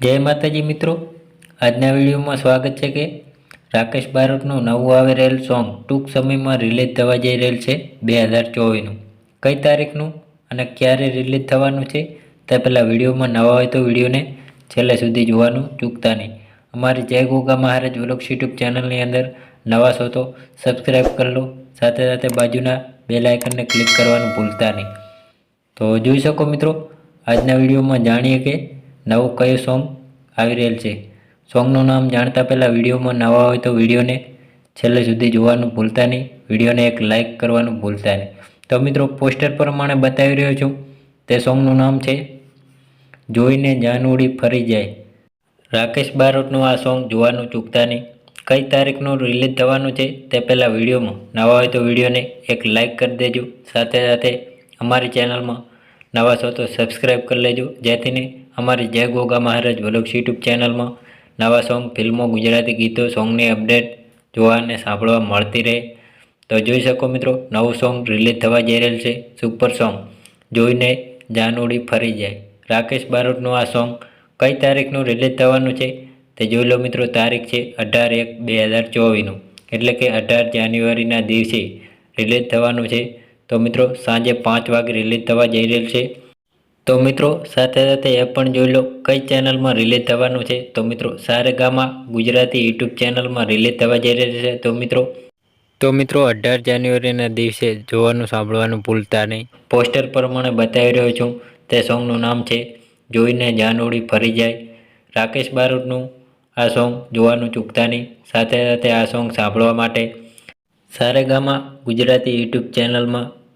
જય માતાજી મિત્રો. આજના વિડીયોમાં સ્વાગત છે કે રાકેશ બારોટનું નવું આવી રહેલ સોંગ ટૂંક સમયમાં રિલીઝ થવા જઈ રહેલ છે બે હજાર ચોવીસનું. કઈ તારીખનું અને ક્યારે રિલીઝ થવાનું છે તે પહેલાં વિડીયોમાં નવા હોય તો વિડીયોને છેલ્લે સુધી જોવાનું ચૂકતા નહીં. અમારી જય ગોગા મહારાજ વ્લોગ્સ યુટ્યુબ ચેનલની અંદર નવા છો તો સબસ્ક્રાઈબ કરી લો. સાથે સાથે બાજુના બે આઇકનને ક્લિક કરવાનું ભૂલતા નહીં. તો જોઈ શકો મિત્રો, આજના વિડીયોમાં જાણીએ કે નવું કયું સોંગ આવી રહેલ છે? સોંગનું નામ જાણતા પહેલાં વિડીયોમાં નવા હોય તો વિડીયોને છેલ્લે સુધી જોવાનું ભૂલતા નહીં. વિડીયોને એક લાઇક કરવાનું ભૂલતા નહીં. તો મિત્રો, પોસ્ટર પ્રમાણે બતાવી રહ્યો છું. તે સોંગનું નામ છે જોઈને જાનવડી ફરી જાય. રાકેશ બારોટનું આ સોંગ જોવાનું ચૂકતા નહીં. કઈ તારીખનું રિલીઝ થવાનું છે તે પહેલાં વિડીયોમાં. નવા હોય તો વિડીયોને એક લાઇક કરી દેજો. સાથે સાથે અમારી ચેનલમાં નવા છો તો સબસ્ક્રાઈબ કરી લેજો. જેથીને અમારી જય ગોગા મહારાજ વ્લોગ્સ યુટ્યુબ ચેનલમાં નવા સોંગ ફિલ્મો ગુજરાતી ગીતો સોંગની અપડેટ જોવા અને સાંભળવા મળતી રહે. તો જોઈ શકો મિત્રો, નવું સોંગ રિલીઝ થવા જઈ રહેલ છે. સુપર સોંગ જોઈને જાનુડી ફરી જાય. રાકેશ બારોટનું આ સોંગ કઈ તારીખનું રિલીઝ થવાનું છે તે જોઈ લો મિત્રો, તારીખ છે અઢાર એક બે હજાર ચોવીસનું. એટલે કે અઢાર જાન્યુઆરીના દિવસે રિલીઝ થવાનું છે. તો મિત્રો, સાંજે પાંચ વાગે રિલીઝ થવા જઈ રહેલ છે. તો મિત્રો, સાથે સાથે એ પણ જોઈ લો, કઈ ચેનલમાં રિલીઝ થવાનું છે? તો મિત્રો, સારેગામા ગુજરાતી યુટ્યુબ ચેનલમાં રિલીઝ થવા જઈ રહેલ છે. તો મિત્રો તો મિત્રો, અઢાર જાન્યુઆરીના દિવસે જોવાનું સાંભળવાનું ભૂલતા નહીં. પોસ્ટર પ્રમાણે બતાવી રહ્યો છું. તે સોંગનું નામ છે, જોઈને જાનુડી ફરી જાય. રાકેશ બારોટનું આ સોંગ જોવાનું ચૂકતા નહીં. સાથે સાથે આ સોંગ સાંભળવા માટે સારેગામા ગુજરાતી યુટ્યુબ ચેનલમાં